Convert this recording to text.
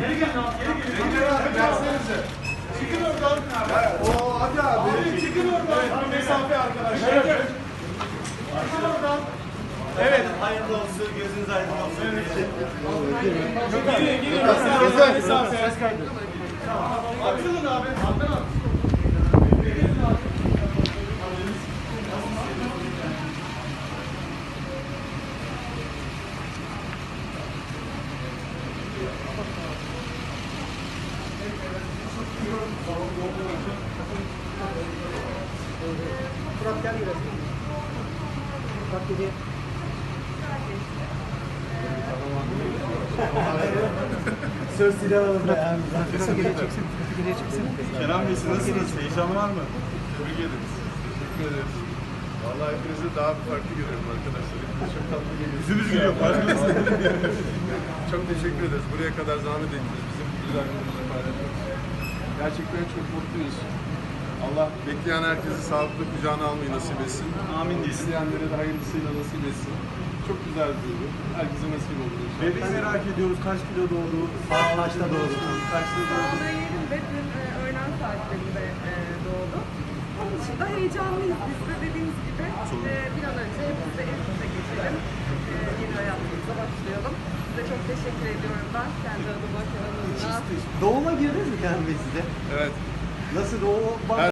Geri gelin abi, geri gelin. Geri abi, gelsenize. Çıkın oradan. Oo hadi abi. Abi çıkın oradan. Mesafe arkadaşlar. Çıkın oradan. Evet. Hayırlı olsun, gözünüz aydın olsun. Girin, girin. Mesafe, mesafe. Açılın abi. Adnan abi. Söz silahımızda yani. Kenan Bey siz nasılsınız? Heyecan var mı? Tebrik ederiz. Teşekkür ederiz. Vallahi hepinizi daha bir farklı görüyorum arkadaşlar. Hepiniz çok tatlı geliyorsunuz. Yüzümüz gülüyor. farkındasınız. Çok teşekkür ederiz. Buraya kadar zahmet ettiniz bizim güzel günümüzü. Gerçekten çok mutluyuz. Allah bekleyen herkesi sağlıklı kucağına almayı nasip etsin. Amin diyesin. İsteyenlere de hayırlısıyla nasip etsin. Çok güzel bir duygu. Herkese nasip olur inşallah. Bebeği merak ediyoruz. Kaç kilo doğdu? Saat kaçta doğdu? Kaçta doğdu? Ve dün e, öğlen saatlerinde e, doğdu. Onun dışında heyecanlıyız biz de dediğimiz gibi. E, bir an önce biz de evimize geçelim. Hayatımıza başlayalım. Size çok teşekkür ediyorum ben. Kendi adıma, Kenan adına. Doğuma girdiniz mi Kenan Bey size? Evet. Nasıl doğum?